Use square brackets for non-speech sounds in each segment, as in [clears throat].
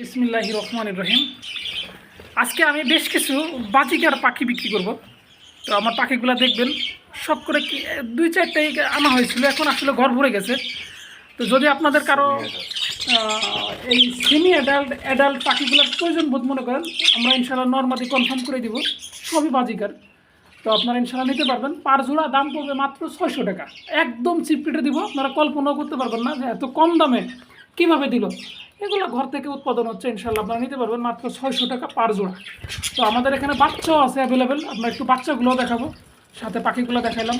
বিসমিল্লাহ রহমান রহিম। আজকে আমি বেশ কিছু বাজিকার পাখি বিক্রি করব। তো আমার পাখিগুলো দেখবেন সব করে কি, দুই চারটাই আনা হয়েছিল, এখন আসলে ঘর ভরে গেছে। তো যদি আপনাদের কারও এই সেমি অ্যাডাল্ট অ্যাডাল্ট পাখিগুলোর প্রয়োজন বোধ মনে করেন, আমরা ইনশাল্লাহ নর্মালি কনফার্ম করে দিব, সবই বাজিকার তো আপনারা ইনশাল্লাহ নিতে পারবেন, পার জোড়া দাম পড়বে মাত্র ছয়শো টাকা। একদম চিপ রেটে দিব, আপনারা কল্পনাও করতে পারবেন না যে এত কম দামে কীভাবে দিল। এগুলো ঘর থেকে উৎপাদন হচ্ছে ইনশাল্লাহ আপনারা নিতে পারবেন মাত্র ছয়শো টাকা পার জোড়া। তো আমাদের এখানে বাচ্চাও আছে অ্যাভেলেবেল আপনার একটু বাচ্চাগুলোও দেখাবো। সাথে পাখিগুলো দেখাইলাম।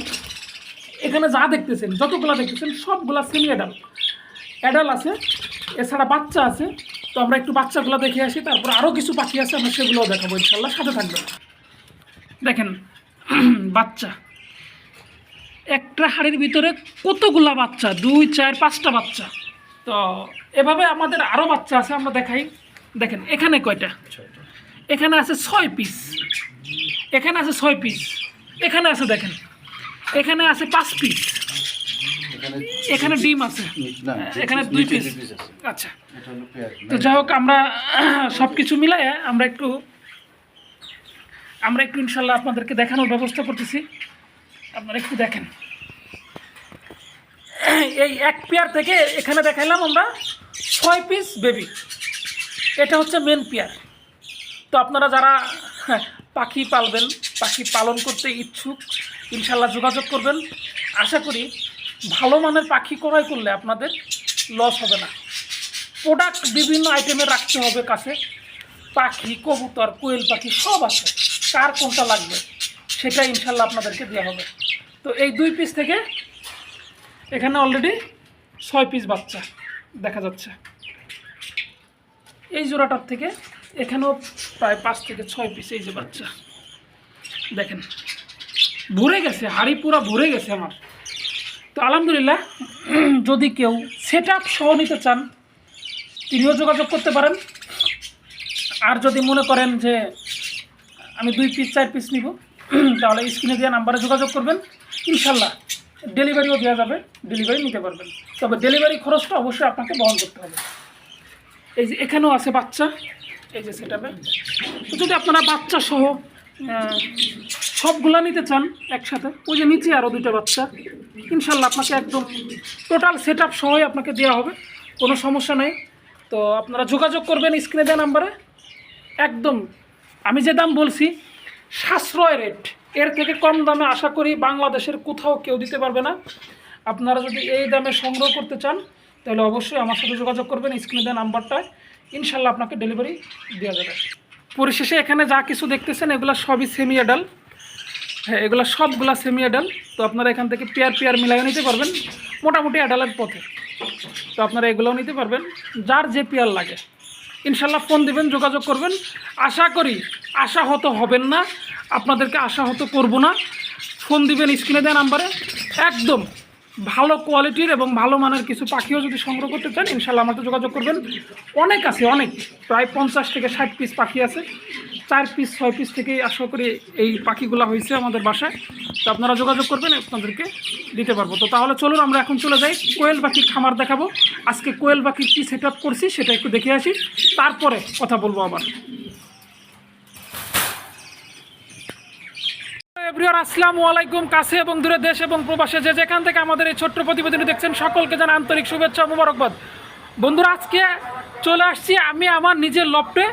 এখানে যা দেখতেছেন, যতগুলো দেখতেছেন, সবগুলা সেমি অ্যাডাল অ্যাডাল আছে, এছাড়া বাচ্চা আছে। তো আমরা একটু বাচ্চাগুলো দেখে আসি, তারপর আরও কিছু পাখি আছে, আমরা সেগুলোও দেখাবো ইনশাল্লাহ সাথে থাকবেন। দেখেন, [clears throat] বাচ্চা। একটা হাড়ির ভিতরে কতগুলা বাচ্চা? দুই, চার, পাঁচটা বাচ্চা। তো এভাবে আমাদের আরও বাচ্চা আছে, আমরা দেখাই। দেখেন, এখানে কয়টা? এখানে আছে ছয় পিস এখানে আছে ছয় পিস এখানে আছে, দেখেন, এখানে আছে পাঁচ পিস এখানে ডিম আছে। এখানে দুই পিস আচ্ছা। তো যাই হোক, আমরা সব কিছু মিলাই আমরা একটু আমরা একটু ইনশাল্লাহ আপনাদেরকে দেখানোর ব্যবস্থা করতেছি। আপনারা একটু দেখেন। [coughs] এই এক পেয়ার থেকে এখানে দেখাইলাম আমরা ছয় পিস বেবি এটা হচ্ছে মেন পেয়ার। তো আপনারা যারা [laughs] পাখি পালবেন, পাখি পালন করতে ইচ্ছুক, ইনশাল্লাহ যোগাযোগ করবেন। আশা করি ভালো মানের পাখি ক্রয় করলে আপনাদের লস হবে না। প্রোডাক্ট বিভিন্ন আইটেমে রাখতে হবে কাছে। পাখি, কবুতর, কোয়েল পাখি সব আছে। কার কোনটা লাগবে, সেটা ইনশাল্লাহ আপনাদেরকে দেওয়া হবে। তো এই দুই পিস থেকে এখানে অলরেডি ছয় পিস বাচ্চা দেখা যাচ্ছে। এই জোড়াটার থেকে এখানেও প্রায় পাঁচ থেকে ছয় পিস এই যে বাচ্চা। দেখেন, ভরে গেছে, হাড়ি পুরা ভরে গেছে আমার। তো আলহামদুলিল্লাহ, যদি কেউ সেট আপ সহ নিতে চান, তিনিও যোগাযোগ করতে পারেন। আর যদি মনে করেন যে আমি দুই পিস চার পিস নিব, তাহলে স্ক্রিনে দেওয়া নাম্বারে যোগাযোগ করবেন। ইনশাল্লাহ। ডেলিভারিও দেওয়া যাবে ডেলিভারি নিতে পারবেন। তবে ডেলিভারি খরচটা অবশ্যই আপনাকে বহন করতে হবে। এই যে এখানেও আছে বাচ্চা, এই যে সেটাবে তো যদি আপনারা বাচ্চা সহ সবগুলা নিতে চান একসাথে, ওই যে নিচে আরও দুটো বাচ্চা, ইনশাল্লাহ আপনাকে একদম টোটাল সেট আপ সহই আপনাকে দেওয়া হবে, কোনো সমস্যা নেই। তো আপনারা যোগাযোগ করবেন স্ক্রিনে দেওয়া নাম্বারে। একদম, আমি যে দাম বলছি সাশ্রয় রেট এর থেকে কম দামে আশা করি বাংলাদেশের কোথাও কেউ দিতে পারবে না। আপনারা যদি এই দামে সংগ্রহ করতে চান, তাহলে অবশ্যই আমার সাথে যোগাযোগ করবেন স্ক্রিনে দেওয়া নাম্বারটায়। ইনশাল্লাহ আপনাকে ডেলিভারি দেওয়া যাবে। পরিশেষে এখানে যা কিছু দেখতেছেন, এগুলো সবই সেমি অ্যাডাল হ্যাঁ এগুলো সবগুলা সেমি অ্যাডাল তো আপনারা এখান থেকে পেয়ার পেয়ার মিলাইও নিতে পারবেন। মোটামুটি অ্যাডালের পথে। তো আপনারা এগুলোও নিতে পারবেন। যার যে পেয়ার লাগে। ইনশাল্লাহ ফোন দিবেন, যোগাযোগ করবেন। আশা করি আশাহত হবেন না। আপনাদেরকে আশাহত করব না। ফোন দিবেন স্ক্রিনে দেওয়া নাম্বারে। একদম ভালো কোয়ালিটির এবং ভালো মানের কিছু পাখিও যদি সংগ্রহ করতে চান ইনশাল্লাহ আমাদের যোগাযোগ করবেন। অনেক আছে, অনেক। প্রায় পঞ্চাশ থেকে ষাট পিস পাখি আছে। চার পিস ছয় পিস থেকেই আশা করি এই পাখিগুলো হয়েছে আমাদের বাসায়। তো আপনারা যোগাযোগ করবেন, আপনাদেরকে দিতে পারব। তো তাহলে চলুন, আমরা এখন চলে যাই। কোয়েল পাখির খামার দেখাবো। আজকে কোয়েল পাখির কী সেট করছি সেটা একটু দেখে আসি। তারপরে কথা বলব আবার। এভরিওর আসসালামু আলাইকুম। কাছে এবং দূরে দেশ এবং প্রবাসে যে যেখান থেকে আমাদের এই ছোট্ট প্রতিবেদনটি দেখছেন, সকলকে যেন আন্তরিক শুভেচ্ছা মোবারকবাদ। বন্ধুরা, আজকে চলে আসছি আমি আমার নিজের লপটে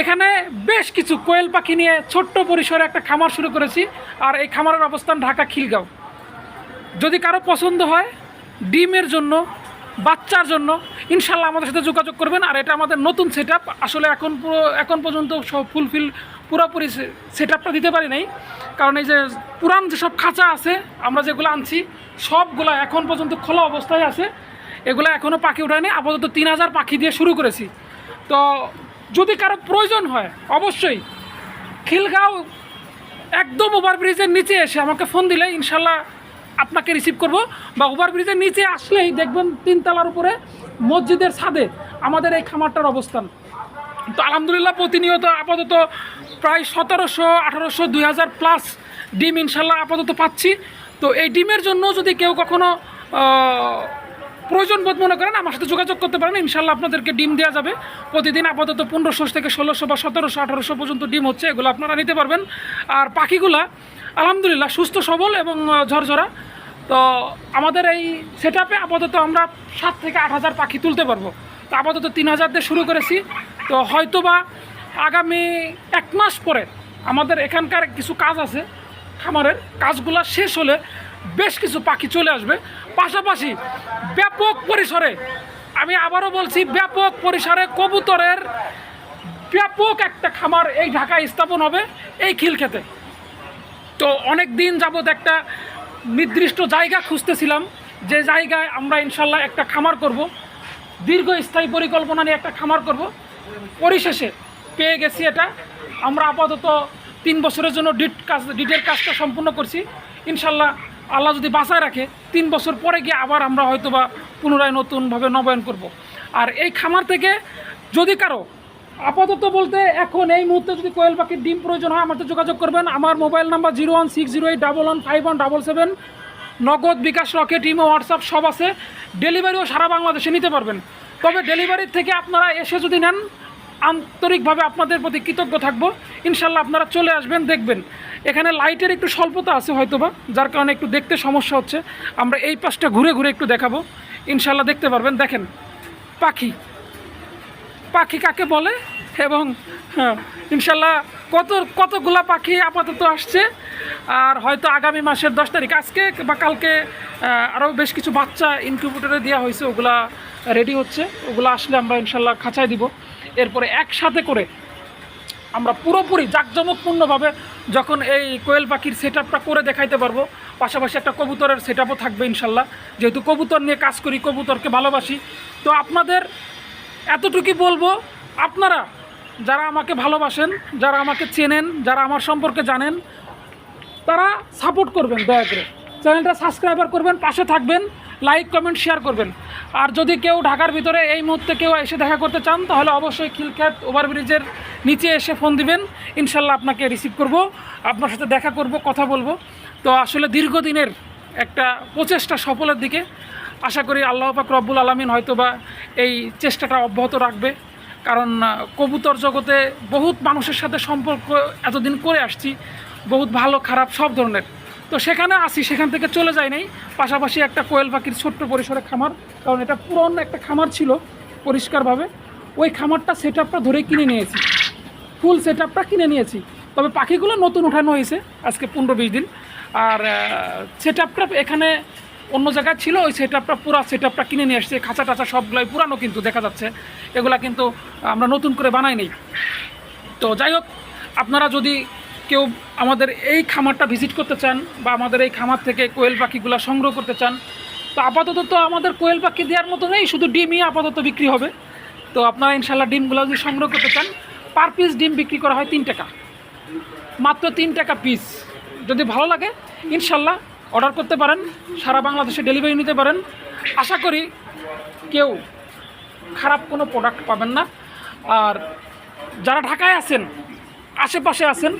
এখানে বেশ কিছু কোয়েল পাখি নিয়ে ছোট্ট পরিসরে একটা খামার শুরু করেছি, আর এই খামারের অবস্থান ঢাকা খিলগাঁও। যদি কারও পছন্দ হয় ডিমের জন্য, বাচ্চার জন্য, ইনশাল্লাহ আমাদের সাথে যোগাযোগ করবেন। আর এটা আমাদের নতুন সেট আসলে এখন এখন পর্যন্ত সব ফুলফিল পুরোপুরি সেট আপটা দিতে পারি নাই। কারণ এই যে পুরান যেসব খাঁচা আছে, আমরা যেগুলো আনছি, সবগুলো এখন পর্যন্ত খোলা অবস্থায় আছে। এগুলো এখনও পাখি উঠায়নি। আপাতত তিন হাজার পাখি দিয়ে শুরু করেছি। তো যদি কারও প্রয়োজন হয়, অবশ্যই খিলগাঁও একদম ওভারব্রিজের নিচে এসে আমাকে ফোন দিলে, ইনশাল্লাহ আপনাকে রিসিভ করব। বা ওভারব্রিজের নিচে আসলেই দেখবেন তিনতলার উপরে মসজিদের ছাদে আমাদের এই খামারটার অবস্থান। তো আলহামদুলিল্লাহ প্রতিনিয়ত আপাতত প্রায় সতেরোশো, আঠারোশো দুই হাজার প্লাস ডিম ইনশাল্লাহ আপাতত পাচ্ছি। তো এই ডিমের জন্য যদি কেউ কখনো প্রয়োজন বোধ মনে করেন, আমার সাথে যোগাযোগ করতে পারেন। ইনশাল্লাহ আপনাদেরকে ডিম দেওয়া যাবে। প্রতিদিন আপাতত পনেরোশো থেকে ষোলোশো বা সতেরোশো, আঠারোশো পর্যন্ত ডিম হচ্ছে, এগুলো আপনারা নিতে পারবেন। আর পাখিগুলা, আলহামদুলিল্লাহ, সুস্থ, সবল এবং ঝরঝরা। তো আমাদের এই সেট আপাতত আমরা সাত থেকে আট হাজার পাখি তুলতে পারব। তো আপাতত তিন হাজার দিয়ে শুরু করেছি। তো হয়তোবা আগামী এক মাস পরে আমাদের এখানকার কিছু কাজ আছে, খামারের কাজগুলো শেষ হলে বেশ কিছু পাখি চলে আসবে। পাশাপাশি ব্যাপক পরিসরে, আমি আবারও বলছি, ব্যাপক পরিসরে কবুতরের ব্যাপক একটা খামার এই ঢাকায় স্থাপন হবে এই খিলক্ষেতে। তো অনেক দিন যাবৎ একটা নির্দিষ্ট জায়গা খুঁজতেছিলাম, যে জায়গায় আমরা ইনশাল্লাহ একটা খামার করব। দীর্ঘস্থায়ী পরিকল্পনা নিয়ে একটা খামার করব। পরিশেষে পেয়ে গেছি এটা। আমরা আপাতত তিন বছরের জন্য ডিট কাজ ডিটের কাজটা সম্পূর্ণ করছি। ইনশাল্লাহ আল্লাহ যদি বাঁচায় রাখে, তিন বছর পরে গিয়ে আবার আমরা হয়তো বা পুনরায় নতুনভাবে নবায়ন করব। আর এই খামার থেকে যদি কারও, আপাতত বলতে এখন এই মুহূর্তে যদি কোয়েল পাখির ডিম প্রয়োজন হয়, আমার সাথে যোগাযোগ করবেন। আমার mobile number zero one six zero eight double one five one double seven. Nagad bKash Rocket, imo, WhatsApp সব আছে। ডেলিভারিও সারা বাংলাদেশে নিতে পারবেন। তবে ডেলিভারির থেকে আপনারা এসে যদি নেন আন্তরিকভাবে আপনাদের প্রতি কৃতজ্ঞ থাকব। ইনশাল্লাহ আপনারা চলে আসবেন দেখবেন। এখানে লাইটের একটু স্বল্পতা আছে হয়তোবা যার কারণে একটু দেখতে সমস্যা হচ্ছে। আমরা এই পাশটা ঘুরে ঘুরে একটু দেখাবো। ইনশাল্লাহ দেখতে পারবেন। দেখেন পাখি। পাখি কাকে বলে? এবং হ্যাঁ, ইনশাল্লাহ কত কতগুলা পাখি আপাতত আসছে। আর হয়তো আগামী মাসের দশ তারিখ আজকে বা কালকে আরও বেশ কিছু বাচ্চা ইনকিউবেটরে দেওয়া হয়েছে। ওগুলা রেডি হচ্ছে। ওগুলো আসলে আমরা ইনশাল্লাহ খাঁচায় দিব। এরপরে একসাথে করে আমরা পুরোপুরি জাঁকজমকপূর্ণভাবে যখন এই কোয়েল পাখির সেট করে দেখাইতে পারব, পাশাপাশি একটা কবুতরের সেট থাকবে ইনশাল্লাহ। যেহেতু কবুতর নিয়ে কাজ করি, কবুতরকে ভালোবাসি, তো আপনাদের এতটুকুই বলব, আপনারা যারা আমাকে ভালোবাসেন, যারা আমাকে চেনেন, যারা আমার সম্পর্কে জানেন, তারা সাপোর্ট করবেন দয়া করে। চ্যানেলটা সাবস্ক্রাইবার করবেন, পাশে থাকবেন। লাইক কমেন্ট শেয়ার করবেন। আর যদি কেউ ঢাকার ভিতরে এই মুহূর্তে কেউ এসে দেখা করতে চান, তাহলে অবশ্যই খিলখ্যাত ওভারব্রিজের নিচে এসে ফোন দিবেন। ইনশাল্লাহ আপনাকে রিসিভ করব। আপনার সাথে দেখা করব, কথা বলব। তো আসলে দীর্ঘদিনের একটা প্রচেষ্টা সফলের দিকে। আশা করি আল্লাহ পাক রব্বুল আলমিন হয়তো বা এই চেষ্টাটা অব্যাহত রাখবে। কারণ কবুতর জগতে বহুত মানুষের সাথে সম্পর্ক এতদিন করে আসছি। বহুত ভালো, খারাপ, সব ধরনের। তো সেখানে আসি সেখান থেকে চলে যায় নাই। পাশাপাশি একটা কোয়েল পাখির ছোট্ট পরিসরে খামার, কারণ এটা পুরনো একটা খামার ছিল পরিষ্কারভাবে। ওই খামারটা সেট আপটা ধরে কিনে নিয়েছি। ফুল সেট আপটা কিনে নিয়েছি। তবে পাখিগুলো নতুন উঠানো হয়েছে আজকে পনেরো বিশ দিন। আর সেট আপটা এখানে অন্য জায়গায় ছিল, ওই সেট আপটা পুরো সেট আপটা কিনে নিয়ে এসছে খাঁচা টাচা সবগুলোই পুরানো কিন্তু দেখা যাচ্ছে। এগুলা কিন্তু আমরা নতুন করে বানাই নেই। তো যাই হোক, আপনারা যদি কেউ আমাদের এই খামারটা ভিজিট করতে চান বা আমাদের এই খামার থেকে কোয়েল পাখিগুলো সংগ্রহ করতে চান, তো আপাতত তো আমাদের কোয়েল পাখি দেওয়ার মতো নেই, শুধু ডিমই আপাতত বিক্রি হবে। তো আপনারা ইনশাল্লাহ ডিমগুলো যদি সংগ্রহ করতে চান পার পিস ডিম বিক্রি করা হয় তিন টাকা। মাত্র তিন টাকা পিস যদি ভালো লাগে ইনশাল্লাহ অর্ডার করতে পারেন, সারা বাংলাদেশে ডেলিভারি নিতে পারেন। আশা করি কেউ খারাপ কোনো প্রোডাক্ট পাবেন না। আর যারা ঢাকায় আছেন, আশেপাশে আছেন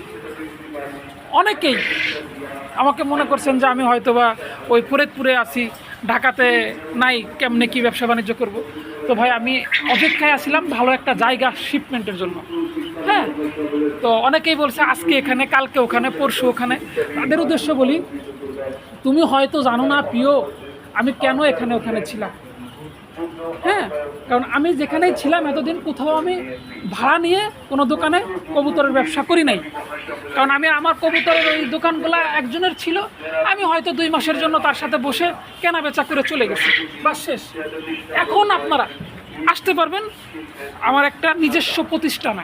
অনেকেই আমাকে মনে করছেন যে আমি হয়তোবা ওই ফরিদপুরে আছি, ঢাকাতে নাই, কেমনে কি ব্যবসা বাণিজ্য করব? তো ভাই, আমি অপেক্ষায় আসলাম ভালো একটা জায়গা শিপমেন্টের জন্য। হ্যাঁ? তো অনেকেই বলছে আজকে এখানে, কালকে ওখানে, পরশু ওখানে। তাদের উদ্দেশ্য বলি, তুমি হয়তো জানো না, প্রিয়, আমি কেন এখানে ওখানে ছিলাম? হ্যাঁ কারণ আমি যেখানেই ছিলাম এতদিন কোথাও আমি ভাড়া নিয়ে কোনো দোকানে কবুতরের ব্যবসা করি নাই। কারণ আমি আমার কবুতরের ওই দোকানগুলো একজনের ছিল, আমি হয়তো দুই মাসের জন্য তার সাথে বসে কেনা বেচা করে চলে গেছি। বা শেষ। এখন আপনারা আসতে পারবেন আমার একটা নিজস্ব প্রতিষ্ঠানে।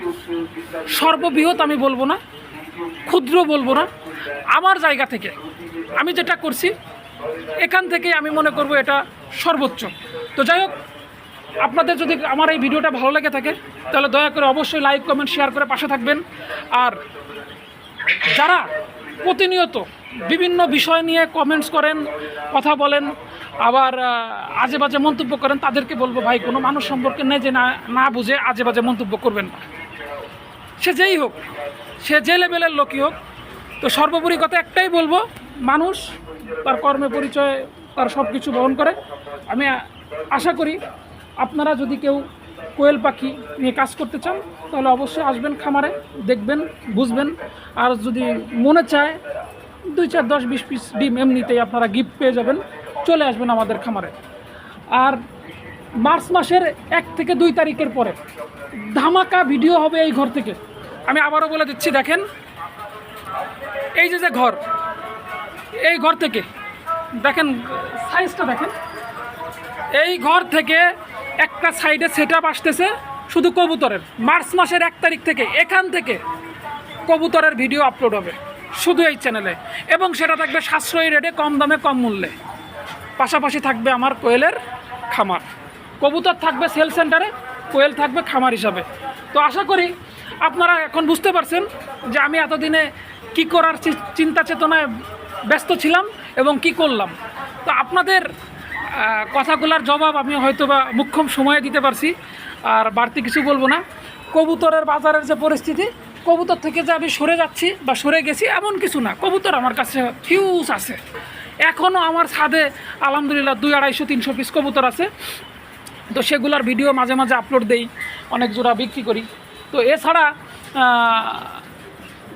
সর্ববৃহৎ আমি বলব না, ক্ষুদ্র বলব না। আমার জায়গা থেকে আমি যেটা করছি, এখান থেকে আমি মনে করব এটা সর্বোচ্চ। তো যাই হোক, আপনাদের যদি আমার এই ভিডিওটা ভালো লেগে থাকে, তাহলে দয়া করে অবশ্যই লাইক কমেন্ট শেয়ার করে পাশে থাকবেন। আর যারা প্রতিনিয়ত বিভিন্ন বিষয় নিয়ে কমেন্টস করেন, কথা বলেন, আবার আজে বাজে মন্তব্য করেন, তাদেরকে বলব, ভাই, কোনো মানুষ সম্পর্কে নেই যে না না বুঝে আজে বাজে মন্তব্য করবেন না। সে যেই হোক, সে যে লেভেলের লোকই হোক, তো সর্বোপরি কথা একটাই বলব, মানুষ তার কর্মে পরিচয়, তার সব কিছু বহন করে। আমি আশা করি আপনারা যদি কেউ কোয়েল পাখি নিয়ে কাজ করতে চান, তাহলে অবশ্যই আসবেন খামারে, দেখবেন, বুঝবেন। আর যদি মনে চায়, দুই চার দশ বিশ পিস ডিম এমনিতেই আপনারা গিফট পেয়ে যাবেন, চলে আসবেন আমাদের খামারে। আর মার্চ মাসের এক থেকে দুই তারিখের পরে ধামাকা ভিডিও হবে এই ঘর থেকে। আমি আবারও বলে দিচ্ছি, দেখেন, এই যে যে ঘর, এই ঘর থেকে, দেখেন সাইজটা দেখেন। এই ঘর থেকে একটা সাইডে সেট আপ আসতেছে শুধু কবুতরের। মার্চ মাসের এক তারিখ থেকে এখান থেকে কবুতরের ভিডিও আপলোড হবে শুধু এই চ্যানেলে এবং সেটা থাকবে সাশ্রয়ী রেটে কম দামে, কম মূল্যে। পাশাপাশি থাকবে আমার কোয়েলের খামার। কবুতর থাকবে সেল সেন্টারে কোয়েল থাকবে খামার হিসাবে। তো আশা করি আপনারা এখন বুঝতে পারছেন যে আমি এতদিনে কি করার চিন্তা চেতনায় ব্যস্ত ছিলাম এবং কি করলাম। তো আপনাদের কথাগুলোর জবাব আমি হয়তো বা মুখ্যম সময়ে দিতে পারছি, আর বাড়তি কিছু বলব না। কবুতরের বাজারের যে পরিস্থিতি, কবুতর থেকে যে আমি সরে যাচ্ছি বা সরে গেছি এমন কিছু না। কবুতর আমার কাছে হিউজ আছে। এখনও আমার ছাদে আলহামদুলিল্লাহ দুই আড়াইশো, তিনশো পিস কবুতর আছে। তো সেগুলোর ভিডিও মাঝে মাঝে আপলোড দেই, অনেক জোড়া বিক্রি করি। তো এছাড়া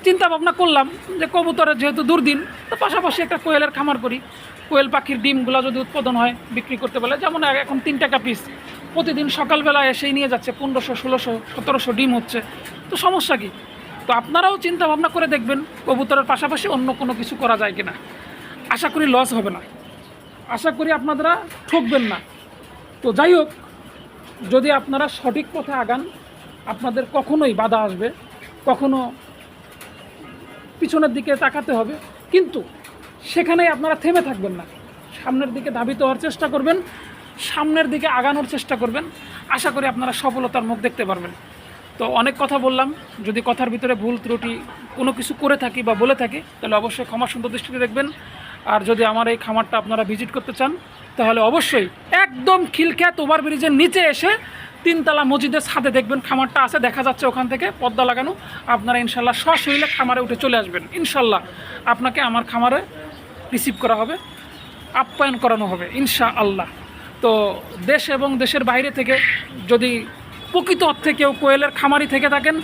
চিন্তা ভাবনা করলাম যে কবুতরের যেহেতু দুর্দিন, তো পাশাপাশি একটা কোয়েলের খামার করি। কোয়েল পাখির ডিমগুলো যদি উৎপাদন হয়, বিক্রি করতে পারলে, যেমন এখন তিন টাকা পিস প্রতিদিন সকালবেলা এসেই নিয়ে যাচ্ছে, পনেরোশো, ষোলোশো, সতেরোশো ডিম হচ্ছে। তো সমস্যা কী? তো আপনারাও চিন্তা ভাবনা করে দেখবেন কবুতরের পাশাপাশি অন্য কোনো কিছু করা যায় কিনা। আশা করি লস হবে না। আশা করি আপনারা ঠকবেন না। তো যাই হোক, যদি আপনারা সঠিক পথে আগান, আপনাদের কখনোই বাধা আসবে। কখনো পিছনের দিকে তাকাতে হবে। কিন্তু সেখানেই আপনারা থেমে থাকবেন না। সামনের দিকে ধাবিত হওয়ার চেষ্টা করবেন, সামনের দিকে আগানোর চেষ্টা করবেন। আশা করি আপনারা সফলতার মুখ দেখতে পারবেন। তো অনেক কথা বললাম। যদি কথার ভিতরে ভুল, ত্রুটি কোনো কিছু করে থাকি বা বলে থাকি, তাহলে অবশ্যই ক্ষমা সুন্দর দৃষ্টিতে দেখবেন। আর যদি আমার এই খামারটা আপনারা ভিজিট করতে চান তাহলে অবশ্যই একদম খিলখ্যাত ওভার ব্রিজের নিচে এসে তিনতলা মসজিদের ছাদে দেখবেন খামারটা আছে, দেখা যাচ্ছে ওখান থেকে পর্দা লাগানো। আপনারা ইনশাল্লাহ সশরীরে খামারে উঠে চলে আসবেন। ইনশাল্লাহ আপনাকে আমার খামারে রিসিভ করা হবে, আপ্যায়ন করানো হবে ইনশা আল্লাহ তো দেশ এবং দেশের বাইরে থেকে যদি প্রকৃত অর্থে কেউ কোয়েলের খামারি থেকে থাকেন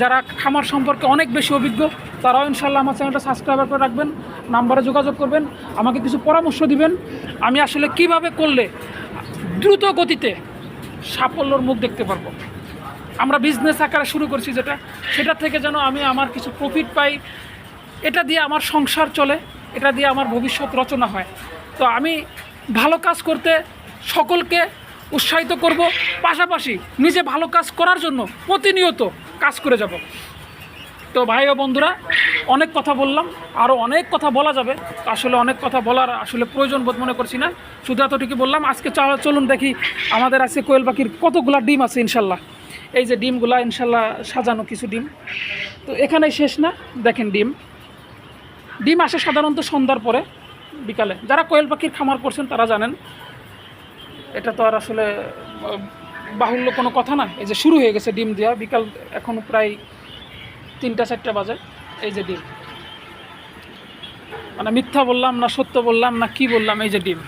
যারা খামার সম্পর্কে অনেক বেশি অভিজ্ঞ, তারাও ইনশাল্লাহ আমার চ্যানেলটা সাবস্ক্রাইবার করে রাখবেন, নাম্বারে যোগাযোগ করবেন, আমাকে কিছু পরামর্শ দিবেন। আমি আসলে কীভাবে করলে দ্রুত গতিতে সাফল্যর মুখ দেখতে পারব? আমরা বিজনেস আকারে শুরু করছি যেটা, সেটা থেকে যেন আমি আমার কিছু প্রফিট পাই, এটা দিয়ে আমার সংসার চলে, এটা দিয়ে আমার ভবিষ্যৎ রচনা হয়। তো আমি ভালো কাজ করতে সকলকে উৎসাহিত করব। পাশাপাশি নিজে ভালো কাজ করার জন্য প্রতিনিয়ত কাজ করে যাব। তো ভাই ও বন্ধুরা, অনেক কথা বললাম আরও অনেক কথা বলা যাবে। আসলে অনেক কথা বলার আসলে প্রয়োজন বোধ মনে করছি না। শুধু এতটুকু বললাম, আজকে চলুন দেখি আমাদের আছে কোয়েল পাখির কতগুলা ডিম আছে ইনশাল্লাহ। এই যে ডিমগুলা ইনশাল্লাহ সাজানো কিছু ডিম। তো এখানেই শেষ না, দেখেন ডিম। ডিম আসে সাধারণত সন্ধ্যার পরে, বিকালে। যারা কোয়েল পাখির খামার করছেন তারা জানেন এটা তো আর আসলে বাহুল্য কোনো কথা না। এই যে শুরু হয়ে গেছে ডিম দেওয়া বিকাল এখন প্রায় তিনটা, চারটা বাজে এই যে ডিম। মানে মিথ্যা বললাম না সত্য বললাম না কি বললাম, এই যে ডিম।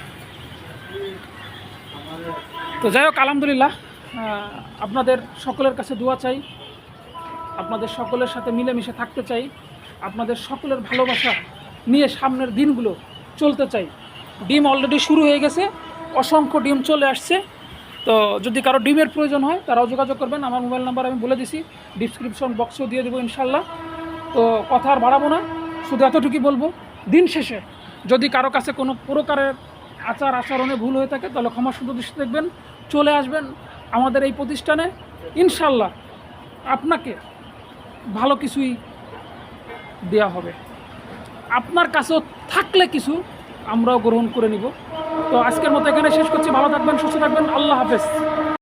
তো যাই হোক, আলহামদুলিল্লাহ আপনাদের সকলের কাছে দোয়া চাই, আপনাদের সকলের সাথে মিলেমিশে থাকতে চাই, আপনাদের সকলের ভালোবাসা নিয়ে সামনের দিনগুলো চলতে চাই। ডিম অলরেডি শুরু হয়ে গেছে অসংখ্য ডিম চলে আসছে। তো যদি কারও ডিমের প্রয়োজন হয়, তারাও যোগাযোগ করবেন। আমার মোবাইল নাম্বার আমি বলে দিছি, ডিসক্রিপশন বক্সেও দিয়ে দেবো ইনশাল্লাহ। তো কথা আর বাড়াবো না, শুধু এতটুকুই বলব, দিন শেষে যদি কারও কাছে কোনো প্রকারের আচার আচরণে ভুল হয়ে থাকে, তাহলে ক্ষমা সুন্দর দৃষ্টি দেখবেন, চলে আসবেন আমাদের এই প্রতিষ্ঠানে। ইনশাল্লাহ আপনাকে ভালো কিছুই দেওয়া হবে। আপনার কাছেও থাকলে কিছু আমরাও গ্রহণ করে নিব। তো আজকের মতো এখানে শেষ করছি। ভালো থাকবেন সুস্থ থাকবেন। আল্লাহ হাফেজ।